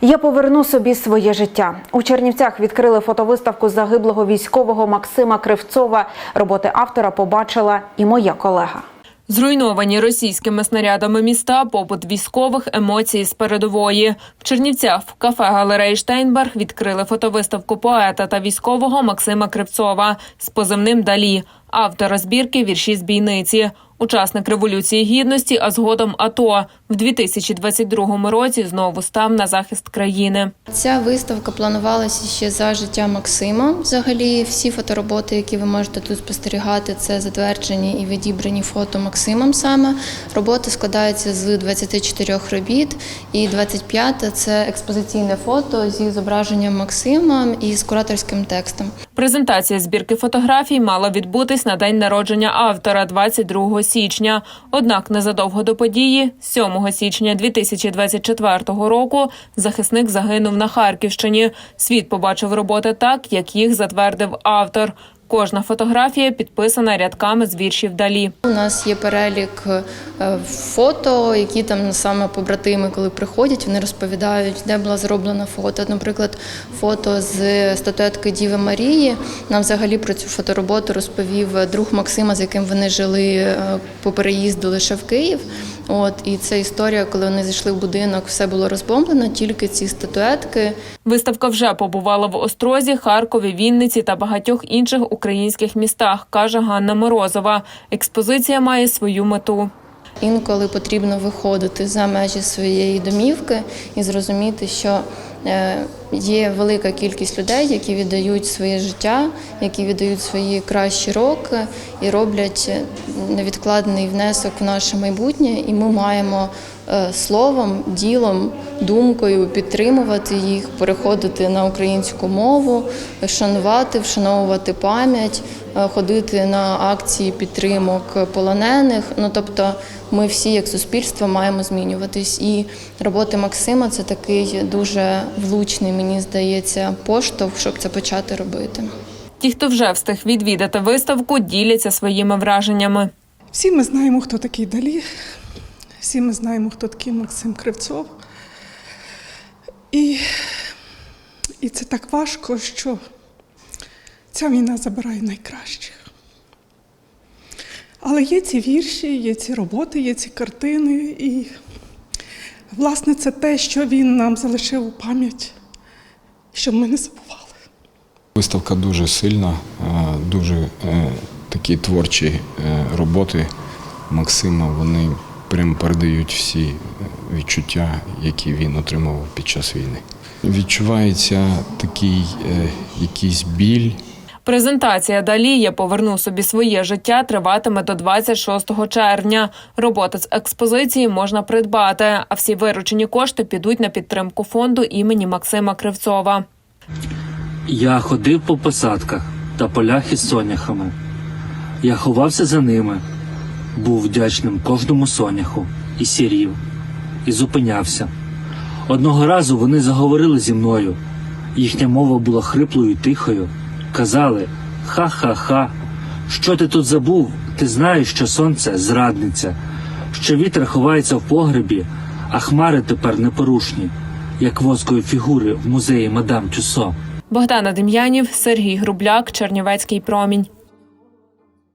Я поверну собі своє життя. У Чернівцях відкрили фотовиставку загиблого військового Максима Кривцова. Роботи автора побачила і моя колега. Зруйновані російськими снарядами міста, побут військових, емоції з передової. В Чернівцях в кафе галереї Штейнберг відкрили фотовиставку поета та військового Максима Кривцова з позивним Далі, автора збірки вірші з бійниці, учасник революції гідності, а згодом АТО в 2022 році знову став на захист країни. Ця виставка планувалася ще за життя Максима. Взагалі, всі фотороботи, які ви можете тут спостерігати, це затверджені і відібрані фото Максимом саме. Робота складається з 24 робіт, і 25 – це експозиційне фото зі зображенням Максима і з кураторським текстом. Презентація збірки фотографій мала відбутись на день народження автора 22 січня. Однак незадовго до події, 7 січня 2024 року, захисник загинув на Харківщині. Світ побачив роботи так, як їх затвердив автор. Кожна фотографія підписана рядками з віршів далі. У нас є перелік е, фото, які там саме побратими, коли приходять, вони розповідають, де була зроблена фото. Наприклад, фото з статуетки Діви Марії. Нам взагалі про цю фотороботу розповів друг Максима, з яким вони жили е, по переїзду лише в Київ. От і це історія, коли вони зайшли в будинок, все було розбомблено, тільки ці статуетки. Виставка вже побувала в Острозі, Харкові, Вінниці та багатьох інших українських містах, каже Ганна Морозова. Експозиція має свою мету. Інколи потрібно виходити за межі своєї домівки і зрозуміти, що є велика кількість людей, які віддають своє життя, які віддають свої кращі роки і роблять невідкладний внесок в наше майбутнє. І ми маємо е, словом, ділом, думкою підтримувати їх, переходити на українську мову, шанувати, вшановувати пам'ять, е, ходити на акції підтримок полонених. Ну тобто, ми всі, як суспільство, маємо змінюватись. І роботи Максима це такий дуже влучний, мені здається, поштовх, щоб це почати робити. Ті, хто вже встиг відвідати виставку, діляться своїми враженнями. Всі ми знаємо, хто такий Далі. Всі ми знаємо, хто такий Максим Кривцов. І, і це так важко, що ця війна забирає найкращих. Але є ці вірші, є ці роботи, є ці картини. І, власне, це те, що він нам залишив у пам'ять, щоб ми не забували. Виставка дуже сильна, е, дуже е, такі творчі е, роботи Максима. Вони прям передають всі відчуття, які він отримав під час війни. Відчувається такий якийсь біль. Презентація далі я поверну собі своє життя триватиме до 26 червня. Роботи з експозиції можна придбати, а всі виручені кошти підуть на підтримку фонду імені Максима Кривцова. Я ходив по посадках та полях із соняхами. Я ховався за ними, був вдячним кожному соняху і сірів, і зупинявся. Одного разу вони заговорили зі мною. Їхня мова була хриплою і тихою. Казали ха-ха-ха, що ти тут забув? Ти знаєш, що сонце зрадниця, що вітер ховається в погребі, а хмари тепер непорушні, як воскові фігури в музеї мадам Тюсо. Богдана Дем'янів, Сергій Грубляк, Чернівецький промінь.